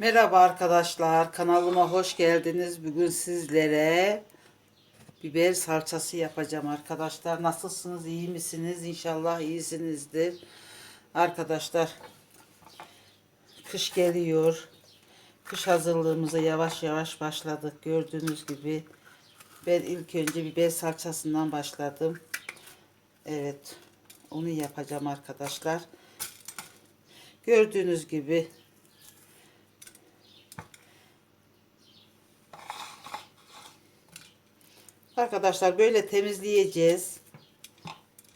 Merhaba arkadaşlar, kanalıma hoş geldiniz. Bugün sizlere biber salçası yapacağım arkadaşlar. Nasılsınız, iyi misiniz? İnşallah iyisinizdir. Arkadaşlar, kış geliyor. Kış hazırlığımıza yavaş yavaş başladık. Gördüğünüz gibi ben ilk önce biber salçasından başladım. Evet, onu yapacağım arkadaşlar. Gördüğünüz gibi Arkadaşlar böyle temizleyeceğiz.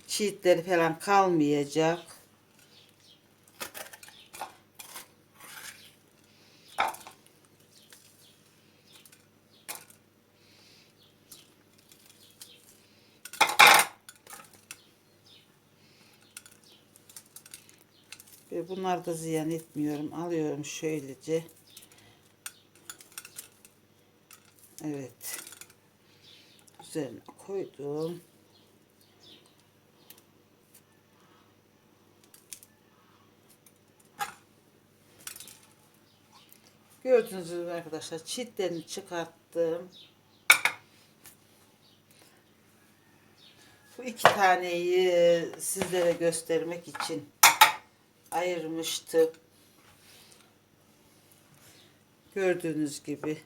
Çiğitleri falan kalmayacak. Ve bunları da ziyan etmiyorum. Alıyorum şöylece. Evet üzerine koydum. Gördüğünüz gibi arkadaşlar çitlerini çıkarttım. Bu iki taneyi sizlere göstermek için ayırmıştım. Gördüğünüz gibi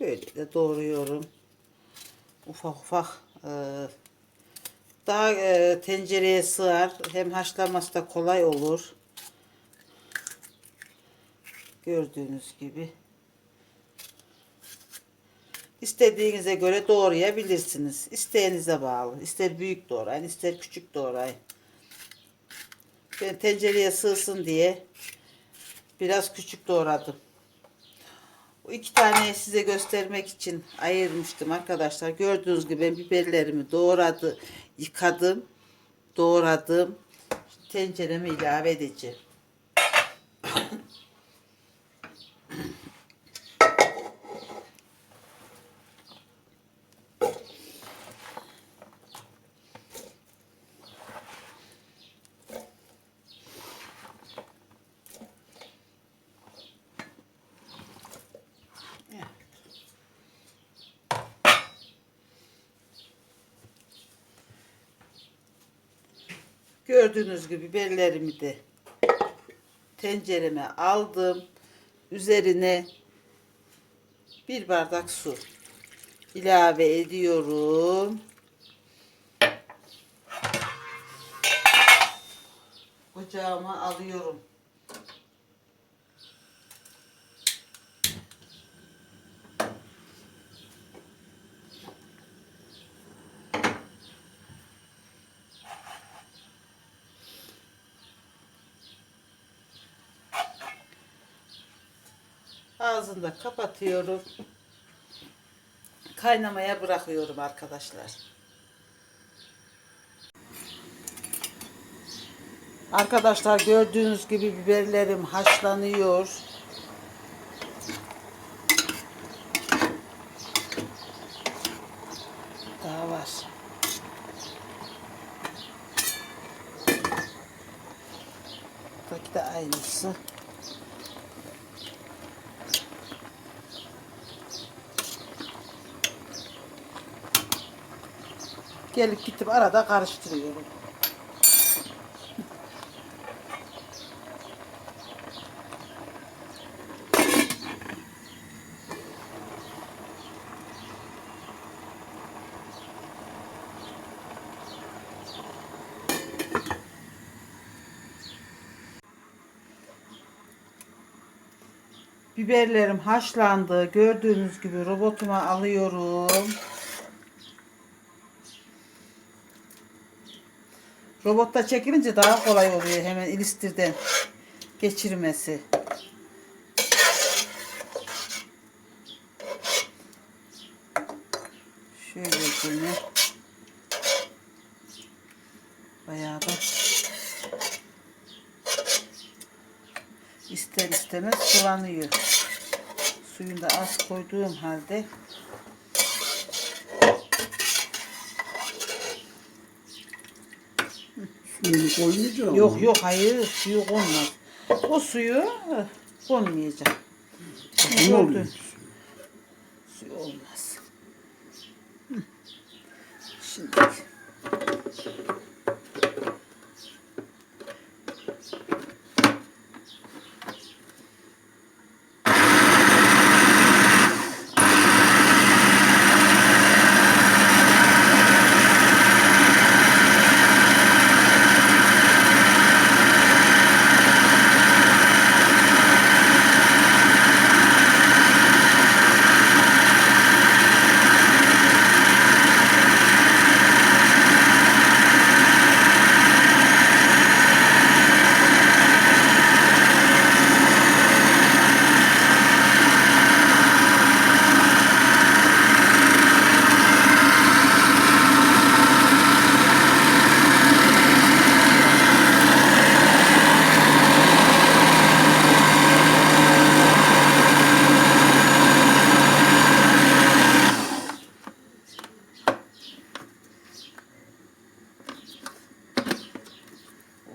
Böyle de doğruyorum. Ufak ufak e, daha e, tencereye sığar. Hem haşlaması da kolay olur. Gördüğünüz gibi. İstediğinize göre doğrayabilirsiniz. İsteğinize bağlı. İster büyük doğrayın, ister küçük doğrayın. Ben tencereye sığsın diye biraz küçük doğradım. Bu iki tane size göstermek için ayırmıştım arkadaşlar. Gördüğünüz gibi ben biberlerimi doğradı, yıkadım, doğradım. Tencereme ilave edeceğim. Gördüğünüz gibi biberlerimi de tencereme aldım. Üzerine bir bardak su ilave ediyorum. Ocağıma alıyorum. Ağzını da kapatıyorum. Kaynamaya bırakıyorum arkadaşlar. Arkadaşlar gördüğünüz gibi biberlerim haşlanıyor. Daha var. Buradaki de aynısı. Gelip gitip arada karıştırıyorum. Biberlerim haşlandı. Gördüğünüz gibi robotuma alıyorum. Robotta çekilince daha kolay oluyor hemen ilistirden geçirmesi. Şöyle yine bayağı da ister istemez sulanıyor. Suyunu da az koyduğum halde suyunu koymayacağım. Yok yok hayır suyu konmaz. O suyu eh, konmayacak. Ne oluyor? Suyu olmaz. Hı. Şimdi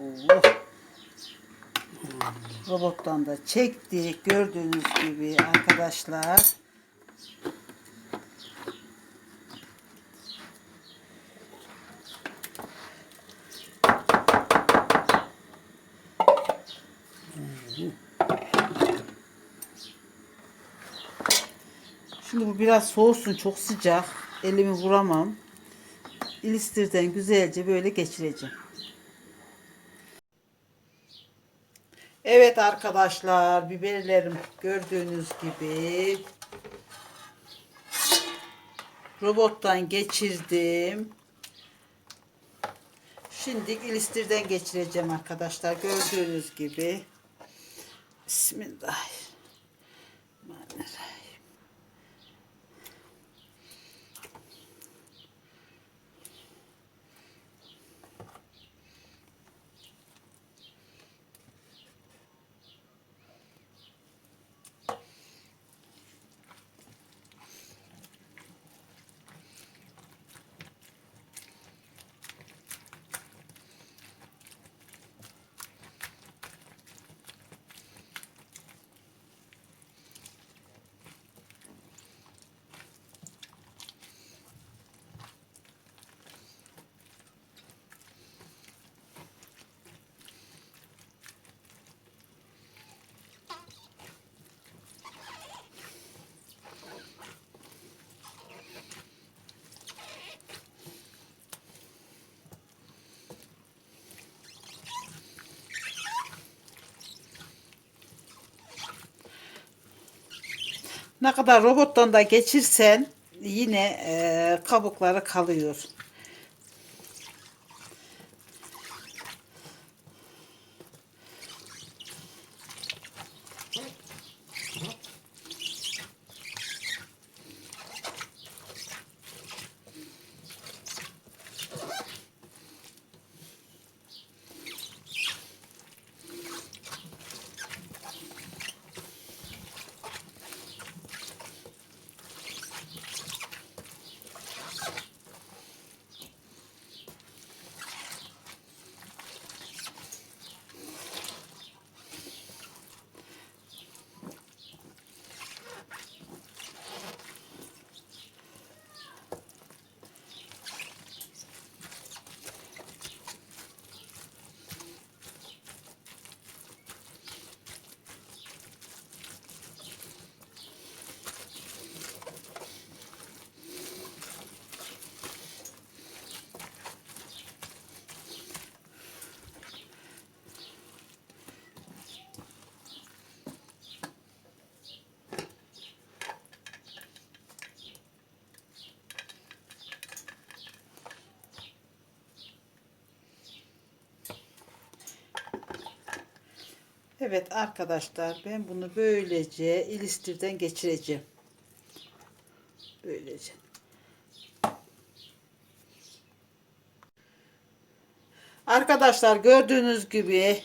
Oh. Robottan da çektik gördüğünüz gibi arkadaşlar. Şimdi bu biraz soğusun çok sıcak. Elimi vuramam. İlistirden güzelce böyle geçireceğim. Evet arkadaşlar biberlerim gördüğünüz gibi robottan geçirdim. Şimdi ilistirden geçireceğim arkadaşlar gördüğünüz gibi. Bismillahirrahmanirrahim. Ne kadar robottan da geçirsen yine e, kabukları kalıyor. Evet arkadaşlar ben bunu böylece ilistirden geçireceğim. Böylece. Arkadaşlar gördüğünüz gibi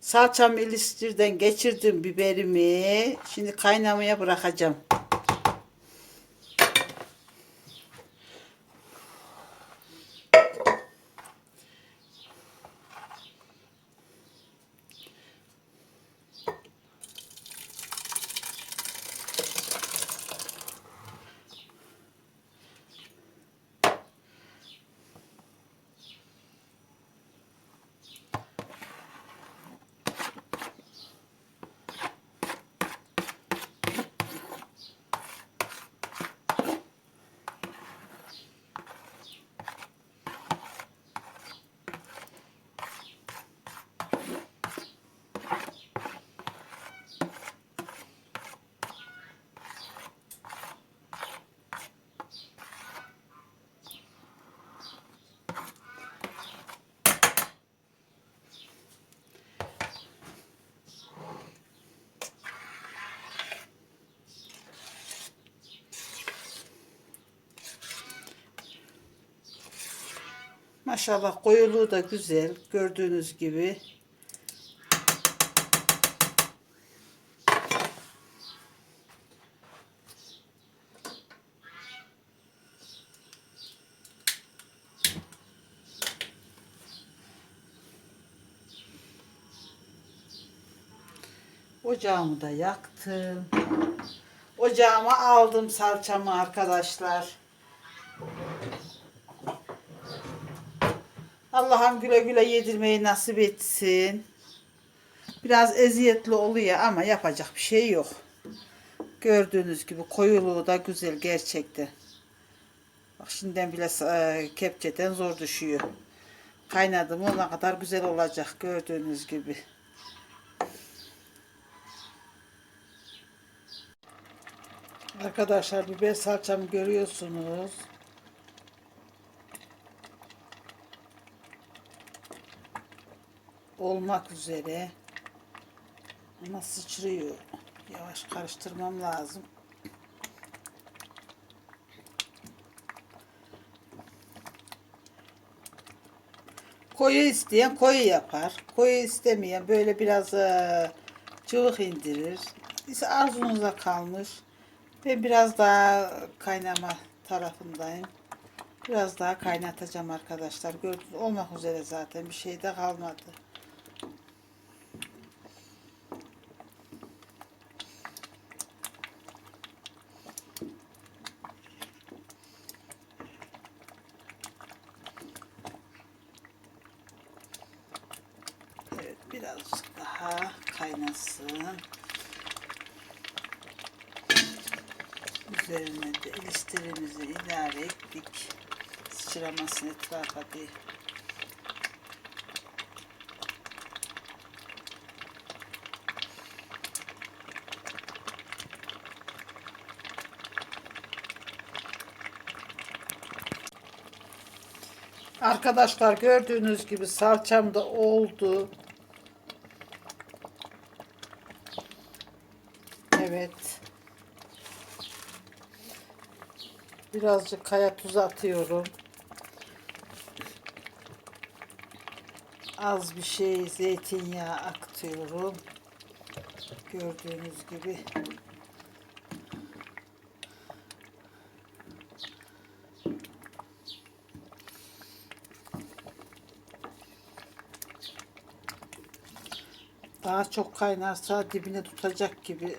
salçamı ilistirden geçirdim biberimi. Şimdi kaynamaya bırakacağım. Maşallah koyuluğu da güzel. Gördüğünüz gibi. Ocağımı da yaktım. Ocağıma aldım salçamı arkadaşlar. Allah'ım güle güle yedirmeyi nasip etsin. Biraz eziyetli oluyor ama yapacak bir şey yok. Gördüğünüz gibi koyuluğu da güzel gerçekten. Bak şimdiden bile e, kepçeden zor düşüyor. Kaynadı mı ona kadar güzel olacak gördüğünüz gibi. Arkadaşlar biber salçamı görüyorsunuz. Olmak üzere. Ama sıçrıyor. Yavaş karıştırmam lazım. Koyu isteyen koyu yapar. Koyu istemeyen böyle biraz eee, cıvık indirir. İşte arzunuza kalmış. Ben biraz daha kaynama tarafındayım. Biraz daha kaynatacağım arkadaşlar. Gördüğünüz olmak üzere zaten bir şey de kalmadı. Evet birazcık daha kaynasın. Üzerine de listerimizi ilave ettik. Sıçramasın etrafa diye. Arkadaşlar gördüğünüz gibi salçam da oldu. Evet. Birazcık kaya tuzu atıyorum. Az bir şey zeytinyağı akıtıyorum. Gördüğünüz gibi. Daha çok kaynarsa dibine tutacak gibi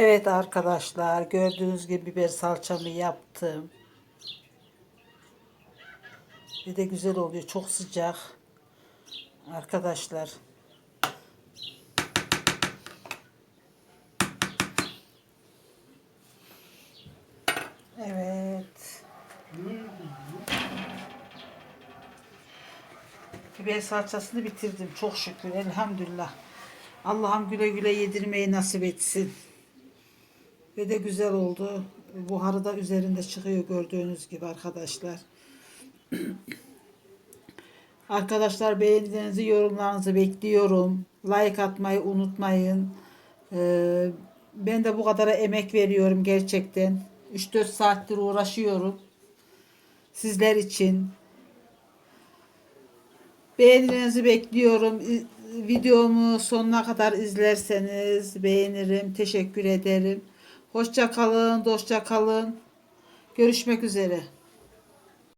Evet arkadaşlar gördüğünüz gibi biber salçamı yaptım. Bir de güzel oluyor. Çok sıcak. Arkadaşlar. Evet. Biber salçasını bitirdim. Çok şükür. Elhamdülillah. Allah'ım güle güle yedirmeyi nasip etsin. Ve de güzel oldu. Buharı da üzerinde çıkıyor gördüğünüz gibi arkadaşlar. Arkadaşlar beğenilerinizi, yorumlarınızı bekliyorum. Like atmayı unutmayın. Ee, ben de bu kadara emek veriyorum gerçekten. 3-4 saattir uğraşıyorum. Sizler için. Beğenilerinizi bekliyorum. Videomu sonuna kadar izlerseniz beğenirim. Teşekkür ederim. Hoşça kalın, dostça kalın. Görüşmek üzere.